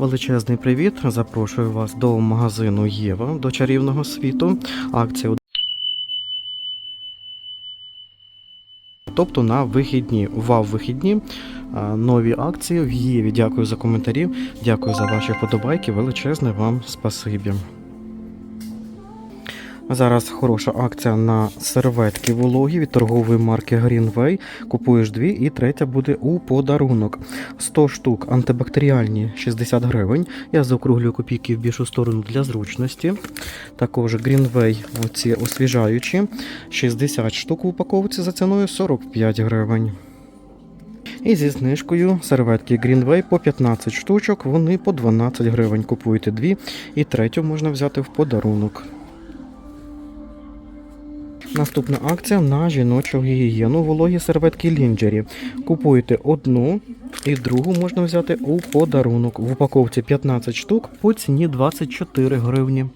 Величезний привіт! Запрошую вас до магазину Єва до чарівного світу. Акція Тобто на вихідні, вав вихідні, нові акції в Єві. Дякую за коментарі, дякую за ваші вподобайки. Величезне вам спасибі. Зараз хороша акція на серветки вологі від торгової марки Greenway. Купуєш дві і третя буде у подарунок. 100 штук антибактеріальні 60 гривень. Я заокруглюю копійки в більшу сторону для зручності. Також Greenway оці освіжаючі 60 штук в упаковці за ціною 45 гривень. І зі знижкою серветки Greenway по 15 штучок, вони по 12 гривень. Купуєте дві і третю можна взяти в подарунок. Наступна акція на жіночу гігієну вологі серветки Лінджері. Купуєте одну і другу можна взяти у подарунок. В упаковці 15 штук по ціні 24 гривні.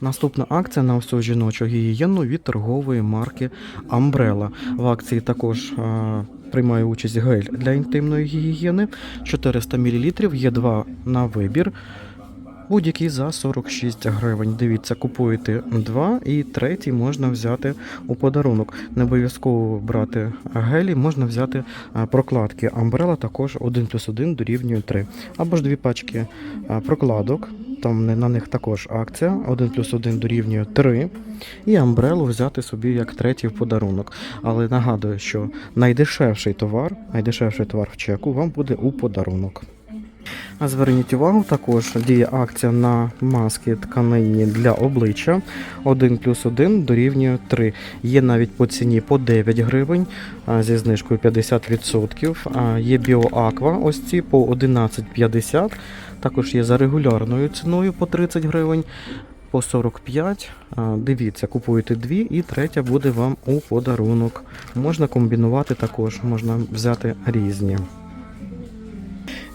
Наступна акція на всю жіночу гігієну від торгової марки Umbrella. В акції також а, приймає участь гель для інтимної гігієни 400 мл, є два на вибір. Будь-який за 46 гривень. Дивіться, купуєте два і третій можна взяти у подарунок. Не обов'язково брати гелі, можна взяти прокладки. Амбрела також 1 плюс 1 дорівнює 3. Або ж дві пачки прокладок. Там на них також акція 1 плюс 1 дорівнює 3. І амбрелу взяти собі як третій в подарунок. Але нагадую, що найдешевший товар, найдешевший товар в чеку вам буде у подарунок. Зверніть увагу, також діє акція на маски тканинні для обличчя 1 плюс 1 дорівнює 3. Є навіть по ціні по 9 гривень зі знижкою 50%. А, Є біоаква, ось ці по 11,50. Також є за регулярною ціною по 30 гривень. По 45. А, Дивіться, купуєте дві і третя буде вам у подарунок. Можна комбінувати також, можна взяти різні.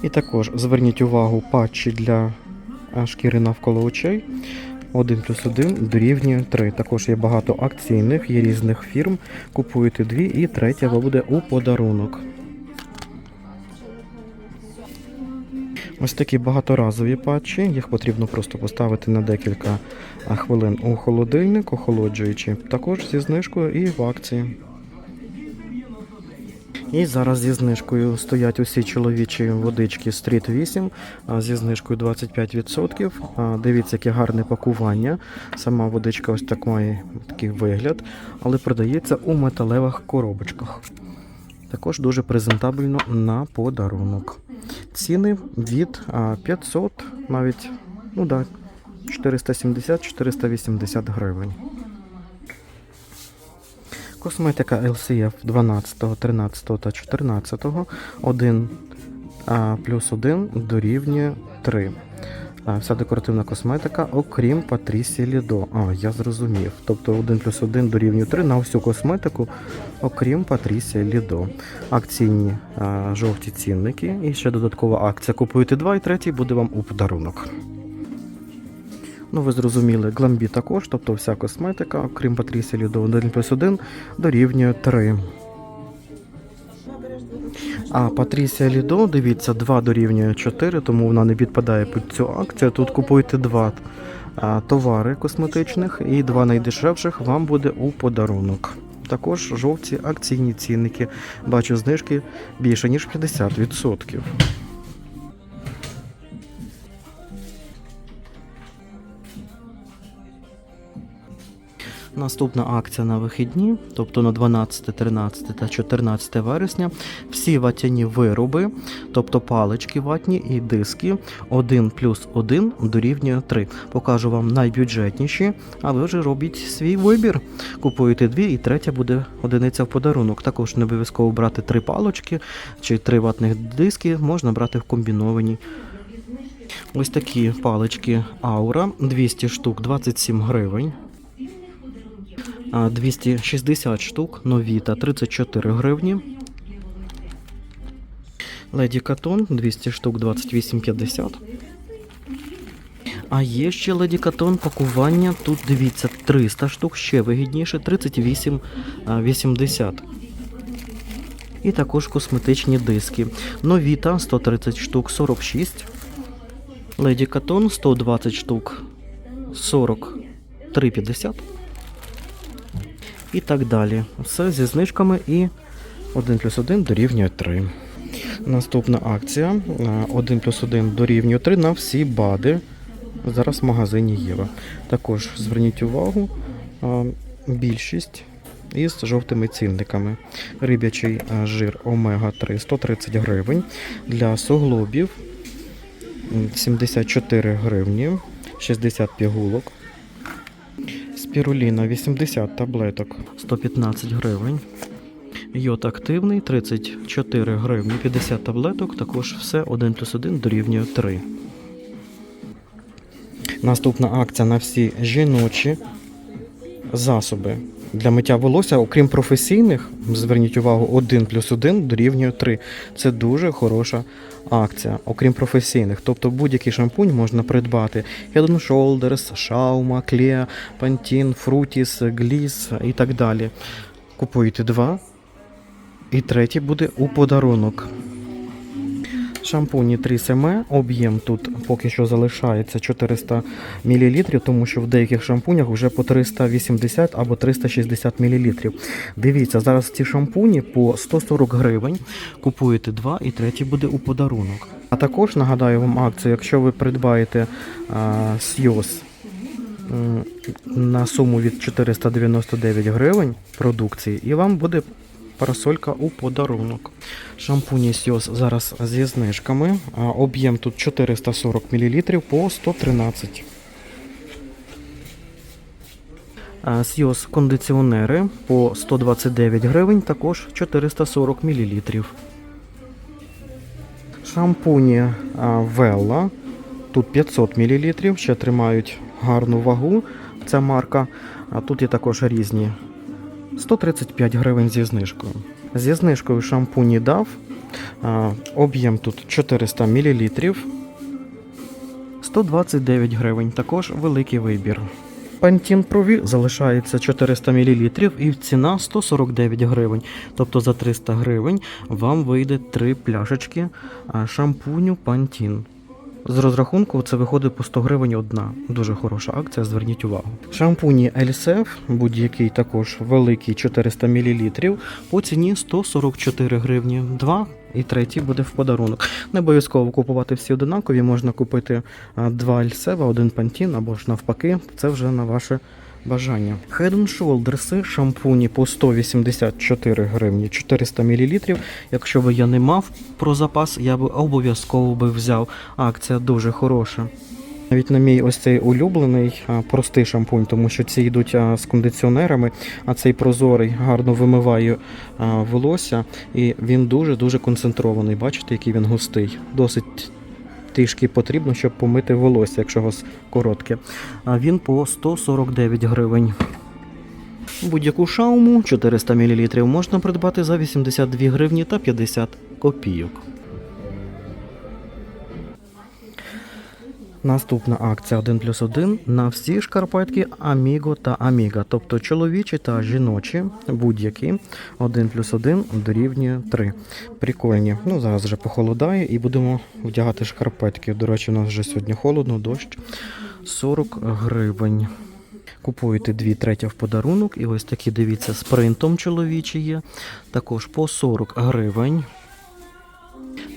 І також зверніть увагу патчі для шкіри навколо очей. 1 плюс 1 дорівнює 3. Також є багато акційних, є різних фірм. Купуєте дві і третя буде у подарунок. Ось такі багаторазові патчі. Їх потрібно просто поставити на декілька хвилин у холодильник, охолоджуючи. Також зі знижкою і в акції. І зараз зі знижкою стоять усі чоловічі водички Street 8 зі знижкою 25%. Дивіться, яке гарне пакування. Сама водичка ось так має такий вигляд, але продається у металевих коробочках. Також дуже презентабельно на подарунок. Ціни від 500, навіть ну да, 470-480 гривень. Косметика LCF 12, 13 та 14, 1 плюс 1 дорівнює 3. Вся декоративна косметика, окрім Патрісі Лідо. А, я зрозумів. Тобто 1 плюс 1 дорівнює 3 на всю косметику, окрім Патрісі Лідо. Акційні а, жовті цінники. І ще додаткова акція. Купуєте 2 і третій буде вам у подарунок. Ну, ви зрозуміли, Гламбі також, тобто вся косметика, окрім Патрісі Лідо 1 плюс 1 дорівнює 3. А Патрісія Лідо, дивіться, 2 дорівнює 4, тому вона не підпадає під цю акцію. Тут купуйте два а, товари косметичних і два найдешевших вам буде у подарунок. Також жовті акційні цінники. Бачу знижки більше ніж 50%. Наступна акція на вихідні, тобто на 12, 13 та 14 вересня, всі ватяні вироби, тобто палички ватні і диски 1 плюс 1 дорівнює 3. Покажу вам найбюджетніші, а ви вже робіть свій вибір. Купуєте дві і третя буде одиниця в подарунок. Також не обов'язково брати три палички чи три ватних диски, можна брати в комбіновані. Ось такі палички Аура 200 штук 27 гривень. А, 260 штук, новіта 34 гривні. Леді Катон 200 штук 28,50. А є ще Леді Катон пакування. Тут дивіться 300 штук, ще вигідніше 38,80. І також косметичні диски. Новіта 130 штук 46. Леді Катон 120 штук 43,50. І так далі. Все зі знижками і 1 плюс 1 дорівнює 3. Наступна акція 1 плюс 1 дорівнює 3 на всі бади. Зараз в магазині Єва. Також зверніть увагу, більшість із жовтими цінниками. Риб'ячий жир омега 3 130 гривень. Для суглобів 74 гривні, 60 пігулок. Спіруліна 80 таблеток 115 гривень. Йод активний 34 гривні, 50 таблеток, також все 1 плюс 1 дорівнює 3. Наступна акція на всі жіночі засоби для миття волосся, окрім професійних, зверніть увагу, 1 плюс 1 дорівнює 3. Це дуже хороша акція, окрім професійних. Тобто будь-який шампунь можна придбати. Head and Shoulders, Shauma, Clea, Pantene, Frutis, Gliss і так далі. Купуєте два, і третій буде у подарунок. Шампуні 3 СМ, об'єм тут поки що залишається 400 мл, тому що в деяких шампунях вже по 380 або 360 мл. Дивіться, зараз ці шампуні по 140 гривень. Купуєте два і третій буде у подарунок. А також нагадаю вам акцію, якщо ви придбаєте Сйоз на суму від 499 гривень продукції, і вам буде парасолька у подарунок. Шампуні Сйоз зараз зі знижками. Об'єм тут 440 мл по 113. А, Сйоз кондиціонери по 129 гривень, також 440 мл. Шампуні а, Велла. Тут 500 мл, ще тримають гарну вагу. Ця марка. А тут є також різні 135 гривень зі знижкою. Зі знижкою шампуні дав. Об'єм тут 400 мл. 129 гривень. Також великий вибір. Pantene Pro залишається 400 мл і ціна 149 гривень. Тобто за 300 гривень вам вийде 3 пляшечки шампуню Pantene. З розрахунку це виходить по 100 гривень одна. Дуже хороша акція, зверніть увагу. Шампуні Ельсеф, будь-який також великий 400 мл, по ціні 144 гривні. Два і третій буде в подарунок. Не обов'язково купувати всі одинакові, можна купити два Ельсева, один пантін або ж навпаки, це вже на ваше бажання. Head and Shoulders шампуні по 184 гривні 400 мл. Якщо би я не мав про запас, я би обов'язково би взяв. Акція дуже хороша. Навіть на мій ось цей улюблений простий шампунь, тому що ці йдуть з кондиціонерами, а цей прозорий гарно вимиває волосся, і він дуже-дуже концентрований. Бачите, який він густий. Досить трішки потрібно, щоб помити волосся, якщо у вас коротке. А він по 149 гривень. Будь-яку шауму 400 мл можна придбати за 82 гривні та 50 копійок. Наступна акція 1 плюс 1 на всі шкарпетки Amigo та Amiga, тобто чоловічі та жіночі, будь-які 1 плюс 1 дорівнює 3. Прикольні. Ну, зараз вже похолодає і будемо вдягати шкарпетки. До речі, у нас вже сьогодні холодно, дощ 40 гривень. Купуєте 2 треті в подарунок, і ось такі, дивіться, з принтом чоловічі є. Також по 40 гривень.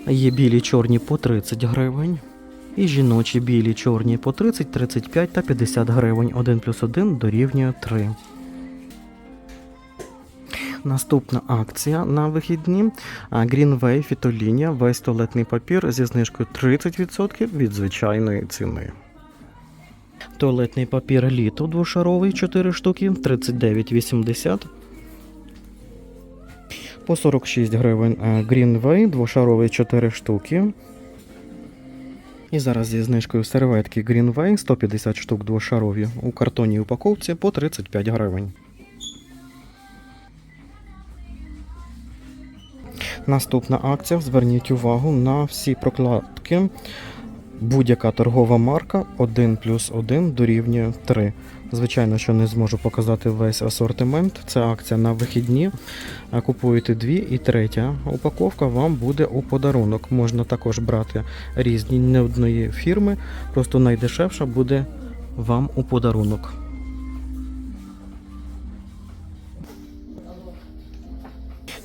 Є білі чорні по 30 гривень. І жіночі білі чорні по 30, 35 та 50 гривень. 1 плюс 1 дорівнює 3. Наступна акція на вихідні. Greenway фітолінія, весь туалетний папір зі знижкою 30% від звичайної ціни. Туалетний папір літо двошаровий 4 штуки 39,80. По 46 гривень Greenway двошаровий 4 штуки. І зараз зі знижкою серветки Greenway 150 штук двошарові у картонній упаковці по 35 гривень. Наступна акція. Зверніть увагу на всі прокладки. Будь-яка торгова марка 1 плюс 1 дорівнює 3. Звичайно, що не зможу показати весь асортимент. Це акція на вихідні. Купуєте дві і третя упаковка вам буде у подарунок. Можна також брати різні не одної фірми, просто найдешевша буде вам у подарунок.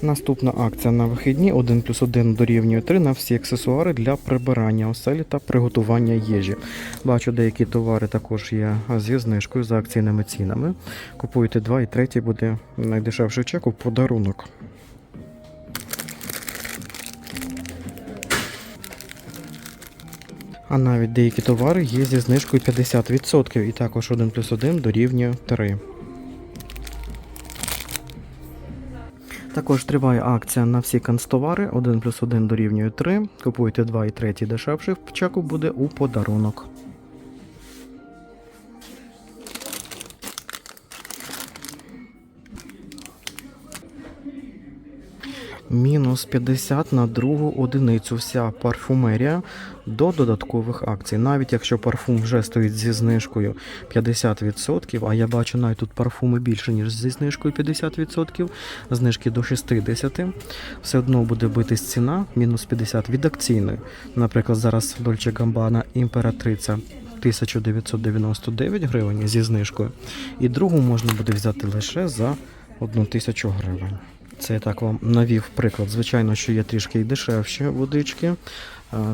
Наступна акція на вихідні 1 плюс 1 дорівнює 3 на всі аксесуари для прибирання оселі та приготування їжі. Бачу, деякі товари також є зі знижкою за акційними цінами. Купуєте 2 і третій буде найдешевший чек у подарунок. А навіть деякі товари є зі знижкою 50% і також 1 плюс 1 дорівнює 3. Також триває акція на всі канцтовари 1 плюс 1 дорівнює 3. Купуйте 2 і 3 дешевший в чеку буде у подарунок. Мінус 50 на другу одиницю вся парфумерія до додаткових акцій. Навіть якщо парфум вже стоїть зі знижкою 50%, а я бачу навіть тут парфуми більше, ніж зі знижкою 50%, знижки до 60%, все одно буде битись ціна мінус 50 від акційної. Наприклад, зараз Dolce Gabbana імператриця 1999 гривень зі знижкою, і другу можна буде взяти лише за 1000 гривень. Це я так вам навів приклад. Звичайно, що є трішки і дешевші водички.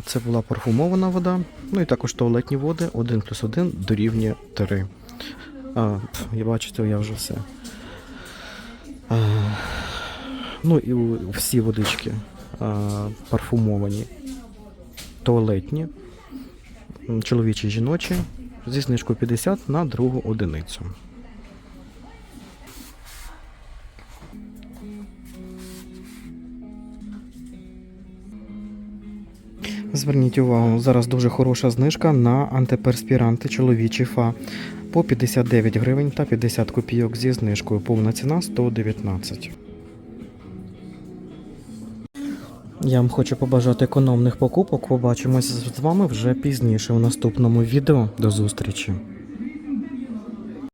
Це була парфумована вода. Ну і також туалетні води 1 плюс 1 дорівнює 3. А, я бачите, я вже все. А, ну і всі водички а, парфумовані, туалетні, чоловічі жіночі зі знижкою 50 на другу одиницю. Зверніть увагу, зараз дуже хороша знижка на антиперспіранти чоловічі ФА по 59 гривень та 50 копійок зі знижкою. Повна ціна 119. Я вам хочу побажати економних покупок. Побачимось з вами вже пізніше у наступному відео. До зустрічі!